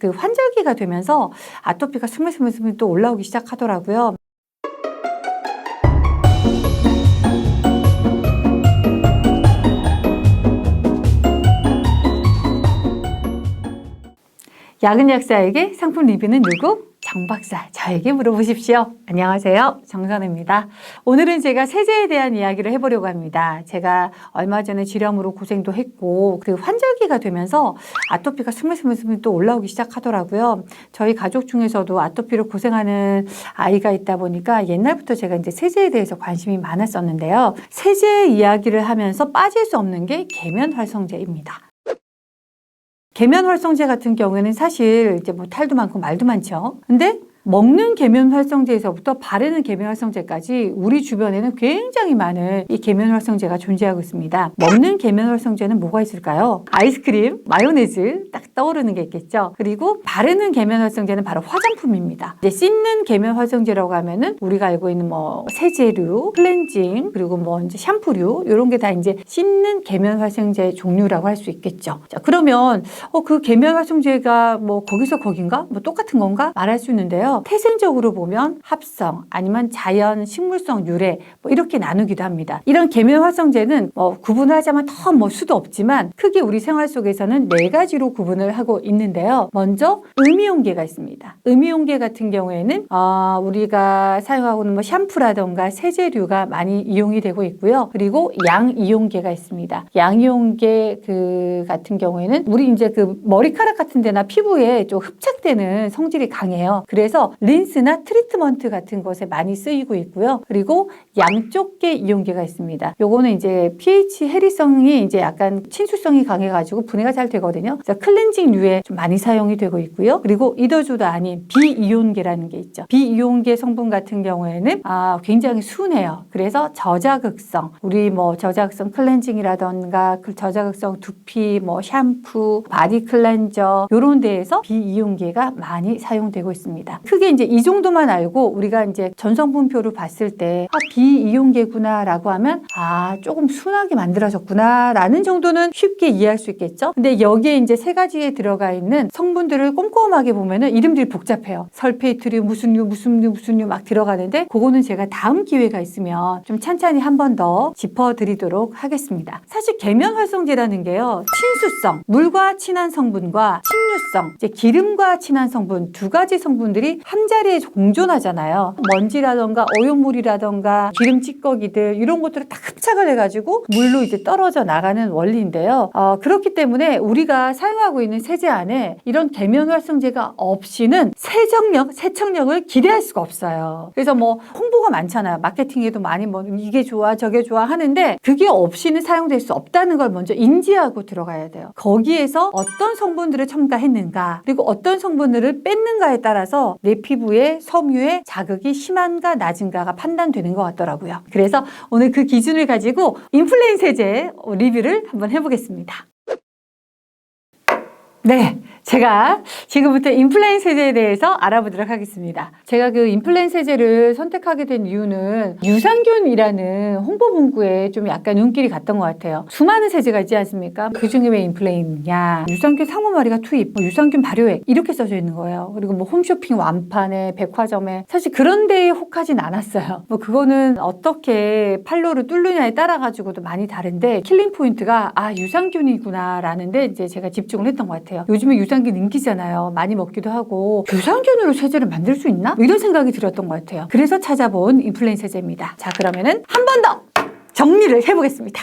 그 환절기가 되면서 아토피가 스물스물스물 또 올라오기 시작하더라고요. 야근 약사에게 상품 리뷰는 누구? 정 박사, 저에게 물어보십시오. 안녕하세요. 정선우입니다. 오늘은 제가 세제에 대한 이야기를 해보려고 합니다. 제가 얼마 전에 지렴으로 고생도 했고, 그 환절기가 되면서 아토피가 스물스물스물 또 올라오기 시작하더라고요. 저희 가족 중에서도 아토피로 고생하는 아이가 있다 보니까 옛날부터 제가 이제 세제에 대해서 관심이 많았었는데요. 세제 이야기를 하면서 빠질 수 없는 게 계면 활성제입니다. 계면 활성제 같은 경우에는 사실 이제 뭐 탈도 많고 말도 많죠. 근데 먹는 계면 활성제에서부터 바르는 계면 활성제까지 우리 주변에는 굉장히 많은 이 계면 활성제가 존재하고 있습니다. 먹는 계면 활성제는 뭐가 있을까요? 아이스크림, 마요네즈 딱 떠오르는 게 있겠죠. 그리고 바르는 계면 활성제는 바로 화장품입니다. 이제 씻는 계면 활성제라고 하면은 우리가 알고 있는 뭐 세제류, 클렌징, 그리고 뭐 이제 샴푸류 이런 게 다 이제 씻는 계면 활성제 종류라고 할 수 있겠죠. 자, 그러면 어, 그 계면 활성제가 뭐 거기서 거긴가? 뭐 똑같은 건가? 말할 수 있는데요. 태생적으로 보면 합성 아니면 자연 식물성 유래 뭐 이렇게 나누기도 합니다. 이런 계면 활성제는 뭐 구분을 하자면 더 뭐 수도 없지만 크게 우리 생활 속에서는 네 가지로 구분을 하고 있는데요. 먼저 음이온계가 있습니다. 음이온계 같은 경우에는 어, 우리가 사용하고 있는 뭐 샴푸라던가 세제류가 많이 이용이 되고 있고요. 그리고 양이온계가 있습니다. 양이온계 그 같은 경우에는 우리 이제 그 머리카락 같은 데나 피부에 좀 흡착되는 성질이 강해요. 그래서 린스나 트리트먼트 같은 것에 많이 쓰이고 있고요. 그리고 양쪽계 이온계가 있습니다. 요거는 이제 pH 해리성이 이제 약간 친수성이 강해가지고 분해가 잘 되거든요. 그래서 클렌징류에 좀 많이 사용이 되고 있고요. 그리고 이더주도 아닌 비이온계라는 게 있죠. 비이온계 성분 같은 경우에는 아, 굉장히 순해요. 그래서 저자극성, 우리 뭐 저자극성 클렌징이라던가 그 저자극성 두피, 뭐 샴푸, 바디 클렌저 이런 데에서 비이온계가 많이 사용되고 있습니다. 크게 이제 이 정도만 알고 우리가 이제 전성분표를 봤을 때 아, 비이온계구나라고 하면 아 조금 순하게 만들어졌구나라는 정도는 쉽게 이해할 수 있겠죠. 근데 여기에 이제 세 가지에 들어가 있는 성분들을 꼼꼼하게 보면은 이름들이 복잡해요. 설페이트류 무슨 류 무슨 류 무슨 류 막 들어가는데 그거는 제가 다음 기회가 있으면 좀 찬찬히 한 번 더 짚어드리도록 하겠습니다. 사실 계면 활성제라는 게요 친수성 물과 친한 성분과 침류성 이제 기름과 친한 성분 두 가지 성분들이 한 자리에 공존하잖아요. 먼지라던가 오염물이라던가 기름 찌꺼기들 이런 것들을 다 흡착을 해가지고 물로 이제 떨어져 나가는 원리인데요. 어, 그렇기 때문에 우리가 사용하고 있는 세제 안에 이런 계면 활성제가 없이는 세정력, 세척력을 기대할 수가 없어요. 그래서 뭐 홍보가 많잖아요. 마케팅에도 많이 뭐 이게 좋아 저게 좋아 하는데 그게 없이는 사용될 수 없다는 걸 먼저 인지하고 들어가야 돼요. 거기에서 어떤 성분들을 첨가했는가 그리고 어떤 성분들을 뺐는가에 따라서 내 피부의 섬유의 자극이 심한가 낮은가가 판단되는 것 같더라고요. 그래서 오늘 그 기준을 가지고 인플레인 세제 리뷰를 한번 해보겠습니다. 네. 제가 지금부터 인플레인 세제에 대해서 알아보도록 하겠습니다. 제가 그 인플레인 세제를 선택하게 된 이유는 유산균이라는 홍보 문구에 좀 약간 눈길이 갔던 것 같아요. 수많은 세제가 있지 않습니까? 그 중에 왜 인플레인이냐? 유산균 상호마리가 투입, 뭐 유산균 발효액 이렇게 써져 있는 거예요. 그리고 뭐 홈쇼핑 완판에 백화점에 사실 그런 데에 혹하진 않았어요. 뭐 그거는 어떻게 팔로를 뚫느냐에 따라 가지고도 많이 다른데 킬링 포인트가 아 유산균이구나라는데 이제 제가 집중을 했던 것 같아요. 요즘에 유 산균 인기잖아요. 많이 먹기도 하고 유산균으로 세제를 만들 수 있나? 뭐 이런 생각이 들었던 것 같아요. 그래서 찾아본 인플레인 세제입니다. 자 그러면은 한 번 더 정리를 해보겠습니다.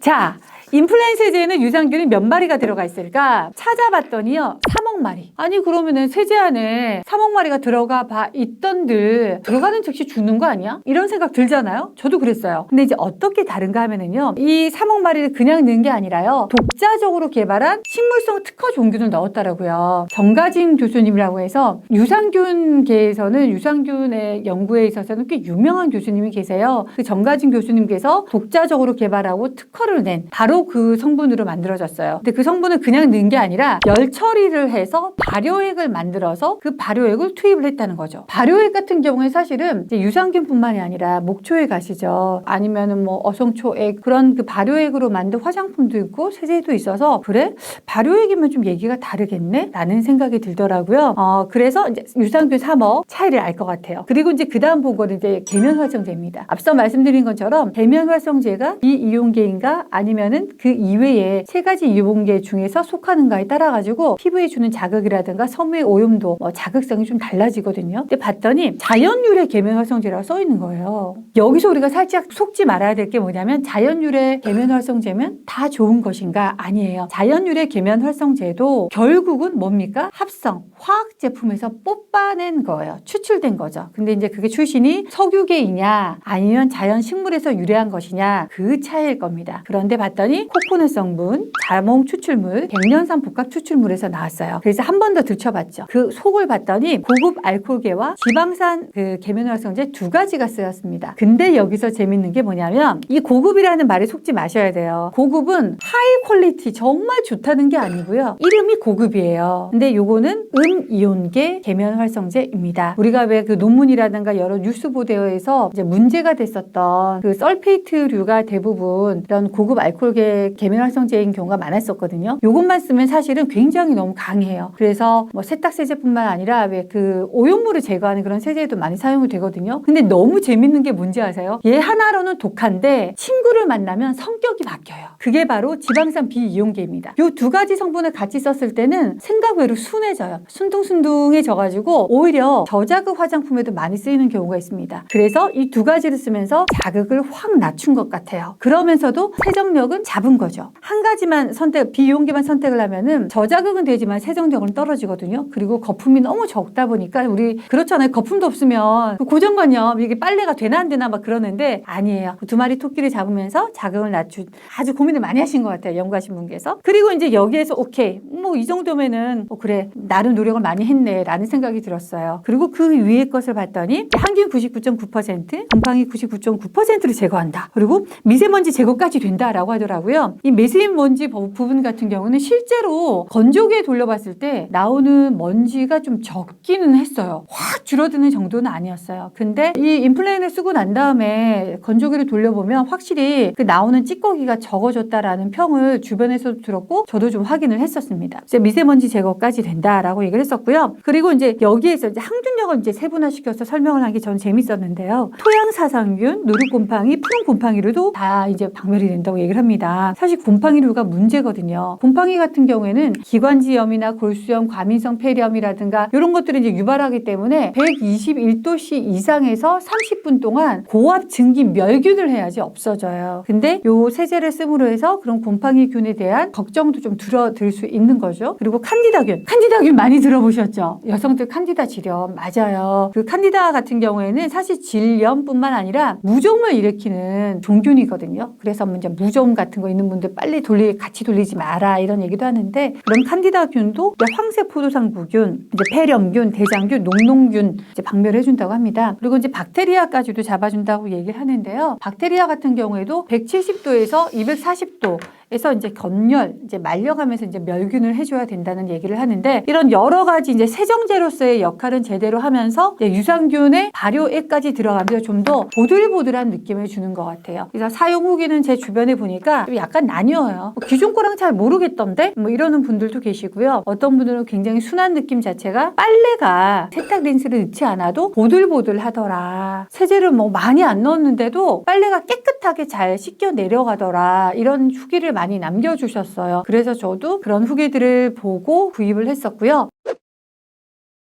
자, 인플레인 세제에는 유산균이 몇 마리가 들어가 있을까? 찾아봤더니요, 3억 마리. 아니, 그러면은 세제 안에 3억 마리가 들어가 봐 있던들 들어가는 즉시 죽는 거 아니야? 이런 생각 들잖아요? 저도 그랬어요. 근데 이제 어떻게 다른가 하면은요, 이 3억 마리를 그냥 넣은 게 아니라요, 독자적으로 개발한 식물성 특허 종균을 넣었더라고요. 정가진 교수님이라고 해서 유산균계에서는 유산균의 연구에 있어서는 꽤 유명한 교수님이 계세요. 그 정가진 교수님께서 독자적으로 개발하고 특허를 낸 바로 그 성분으로 만들어졌어요. 근데 그 성분을 그냥 넣은 게 아니라 열 처리를 해서 세제에서 발효액을 만들어서 그 발효액을 투입을 했다는 거죠. 발효액 같은 경우에 사실은 유산균뿐만이 아니라 목초액 아시죠? 아니면은 뭐 어성초액 그런 그 발효액으로 만든 화장품도 있고 세제도 있어서 그래 발효액이면 좀 얘기가 다르겠네? 라는 생각이 들더라고요. 어, 그래서 이제 유산균 3억 차이를 알 것 같아요. 그리고 이제 그 다음 본 거는 이제 계면활성제입니다. 앞서 말씀드린 것처럼 계면활성제가 비이용계인가 아니면은 그 이외에 세 가지 이용계 중에서 속하는가에 따라 가지고 피부에 주는 자극이라든가 섬유의 오염도 뭐 자극성이 좀 달라지거든요. 근데 봤더니 자연 유래 계면 활성제라고 써 있는 거예요. 여기서 우리가 살짝 속지 말아야 될 게 뭐냐면 자연 유래 계면 활성제면 다 좋은 것인가 아니에요. 자연 유래 계면 활성제도 결국은 뭡니까? 합성 화학 제품에서 뽑아낸 거예요. 추출된 거죠. 근데 이제 그게 출신이 석유계이냐 아니면 자연 식물에서 유래한 것이냐 그 차이일 겁니다. 그런데 봤더니 코코넛 성분, 자몽 추출물, 백년산 복합 추출물에서 나왔어요. 그래서 한 번 더 들춰봤죠. 그 속을 봤더니 고급 알코올계와 지방산 그 계면활성제 두 가지가 쓰였습니다. 근데 여기서 재밌는 게 뭐냐면 이 고급이라는 말에 속지 마셔야 돼요. 고급은 하이 퀄리티 정말 좋다는 게 아니고요. 이름이 고급이에요. 근데 요거는 음이온계 계면활성제입니다. 우리가 왜 그 논문이라든가 여러 뉴스 보도에서 이제 문제가 됐었던 그 설페이트류가 대부분 이런 고급 알코올계 계면활성제인 경우가 많았었거든요. 요것만 쓰면 사실은 굉장히 너무 강해요. 그래서 뭐 세탁 세제뿐만 아니라 왜 그 오염물을 제거하는 그런 세제에도 많이 사용이 되거든요. 근데 너무 재밌는 게 뭔지 아세요? 얘 하나로는 독한데 친구를 만나면 성격이 바뀌어요. 그게 바로 지방산 비이용계입니다. 요두 가지 성분을 같이 썼을 때는 생각 외로 순해져요. 순둥순둥해져가지고 오히려 저자극 화장품에도 많이 쓰이는 경우가 있습니다. 그래서 이 두 가지를 쓰면서 자극을 확 낮춘 것 같아요. 그러면서도 세정력은 잡은 거죠. 한 가지만 선택, 비이용계만 선택을 하면은 저자극은 되지만 세정 력은 떨어지거든요. 그리고 거품이 너무 적다 보니까 우리 그렇잖아요. 거품도 없으면 그 고정관념 이게 빨래가 되나 안 되나 막 그러는데 아니에요. 두 마리 토끼를 잡으면서 자극을 낮춘 아주 고민을 많이 하신 것 같아요. 연구하신 분께서. 그리고 이제 여기에서 오케이 뭐 이 정도면은 어, 그래 나름 노력을 많이 했네라는 생각이 들었어요. 그리고 그 위에 것을 봤더니 항균 99.9%, 곰팡이 99.9%를 제거한다. 그리고 미세먼지 제거까지 된다라고 하더라고요. 이 미세먼지 부- 부분 같은 경우는 실제로 건조기에 돌려봤을 때 나오는 먼지가 좀 적기는 했어요. 확 줄어드는 정도는 아니었어요. 근데 이 인플레인을 쓰고 난 다음에 건조기를 돌려보면 확실히 그 나오는 찌꺼기가 적어졌다라는 평을 주변에서도 들었고 저도 좀 확인을 했었습니다. 이제 미세먼지 제거까지 된다라고 얘기를 했었고요. 그리고 이제 여기에서 이제 항균력을 이제 세분화시켜서 설명을 한게 저는 재밌었는데요. 토양사상균, 누룩곰팡이, 푸른 곰팡이류도 다 이제 박멸이 된다고 얘기를 합니다. 사실 곰팡이류가 문제거든요. 곰팡이 같은 경우에는 기관지염이나 골수염, 과민성 폐렴이라든가 이런 것들을 이제 유발하기 때문에 121도씨 이상에서 30분 동안 고압 증기 멸균을 해야지 없어져요. 근데 요 세제를 씀으로 해서 그런 곰팡이균에 대한 걱정도 좀 줄어들 수 있는 거죠. 그리고 칸디다균. 칸디다균 많이 들어보셨죠? 여성들 칸디다 질염 맞아요. 그 칸디다 같은 경우에는 사실 질염뿐만 아니라 무좀을 일으키는 종균이거든요. 그래서 뭐 이제 무좀 같은 거 있는 분들 빨리 돌리 같이 돌리지 마라 이런 얘기도 하는데 그런 칸디다균도 황새 포도상구균, 이제 폐렴균, 대장균, 녹농균 이제 박멸해 준다고 합니다. 그리고 이제 박테리아까지도 잡아준다고 얘기를 하는데요. 박테리아 같은 경우에도 170도에서 240도 에서 이제 건열, 이제 말려가면서 이제 멸균을 해줘야 된다는 얘기를 하는데 이런 여러 가지 이제 세정제로서의 역할은 제대로 하면서 이제 유산균의 발효액까지 들어가면서 좀 더 보들보들한 느낌을 주는 것 같아요. 그래서 사용 후기는 제 주변에 보니까 좀 약간 나뉘어요. 뭐 기존 거랑 잘 모르겠던데 뭐 이러는 분들도 계시고요. 어떤 분들은 굉장히 순한 느낌 자체가 빨래가 세탁 린스를 넣지 않아도 보들보들하더라. 세제를 뭐 많이 안 넣었는데도 빨래가 깨끗하게 잘 씻겨 내려가더라. 이런 후기를 많이 남겨주셨어요. 그래서 저도 그런 후기들을 보고 구입을 했었고요.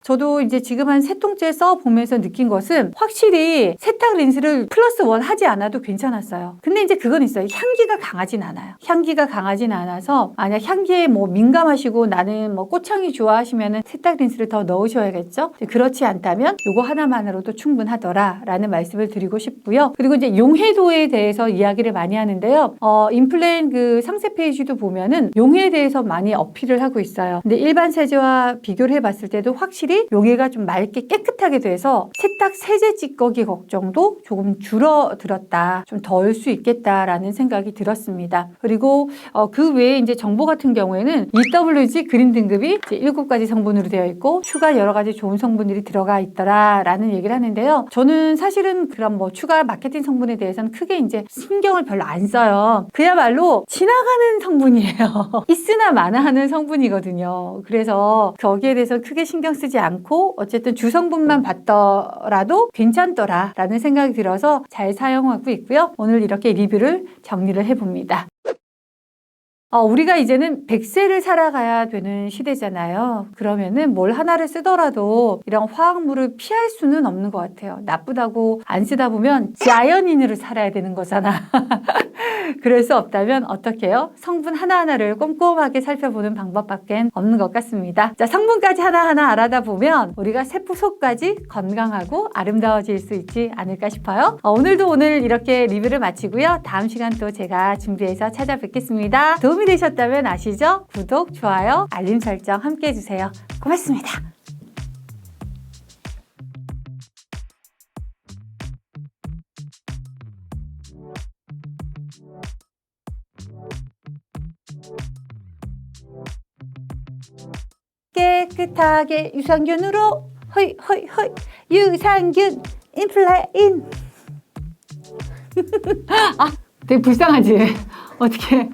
저도 이제 지금 한 세 통째 써보면서 느낀 것은 확실히 세탁 린스를 플러스 원 하지 않아도 괜찮았어요. 근데 이제 그건 있어요. 향기가 강하진 않아요. 향기가 강하진 않아서 만약 향기에 뭐 민감하시고 나는 뭐 꽃향이 좋아하시면은 세탁 린스를 더 넣으셔야겠죠. 그렇지 않다면 요거 하나만으로도 충분하더라 라는 말씀을 드리고 싶고요. 그리고 이제 용해도에 대해서 이야기를 많이 하는데요. 어, 인플레인 그 상세 페이지도 보면은 용해에 대해서 많이 어필을 하고 있어요. 근데 일반 세제와 비교를 해봤을 때도 확실히 용해가 좀 맑게 깨끗하게 돼서 세탁 세제 찌꺼기 걱정도 조금 줄어들었다. 좀 덜 수 있겠다라는 생각이 들었습니다. 그리고 어, 그 외에 이제 정보 같은 경우에는 EWG 그린 등급이 이제 7가지 성분으로 되어 있고 추가 여러 가지 좋은 성분들이 들어가 있더라라는 얘기를 하는데요. 저는 사실은 그런 뭐 추가 마케팅 성분에 대해서는 크게 이제 신경을 별로 안 써요. 그야말로 지나가는 성분이에요. 있으나 마나 하는 성분이거든요. 그래서 거기에 대해서 크게 신경 쓰지 않고 어쨌든 주성분만 봤더라도 괜찮더라라는 생각이 들어서 잘 사용하고 있고요. 오늘 이렇게 리뷰를 정리를 해봅니다. 어, 우리가 이제는 100세를 살아가야 되는 시대잖아요. 그러면은 뭘 하나를 쓰더라도 이런 화학물을 피할 수는 없는 것 같아요. 나쁘다고 안 쓰다 보면 자연인으로 살아야 되는 거잖아. 그럴 수 없다면 어떻게 해요? 성분 하나하나를 꼼꼼하게 살펴보는 방법밖에 없는 것 같습니다. 자, 성분까지 하나하나 알아다 보면 우리가 세포 속까지 건강하고 아름다워질 수 있지 않을까 싶어요. 어, 오늘도 오늘 이렇게 리뷰를 마치고요. 다음 시간 또 제가 준비해서 찾아뵙겠습니다. 도움 이 되셨다면 아시죠? 구독, 좋아요, 알림 설정 함께 해주세요. 고맙습니다. 깨끗하게 유산균으로 허이 허이 허이 유산균 인플레인 아 되게 불쌍하지 어떻게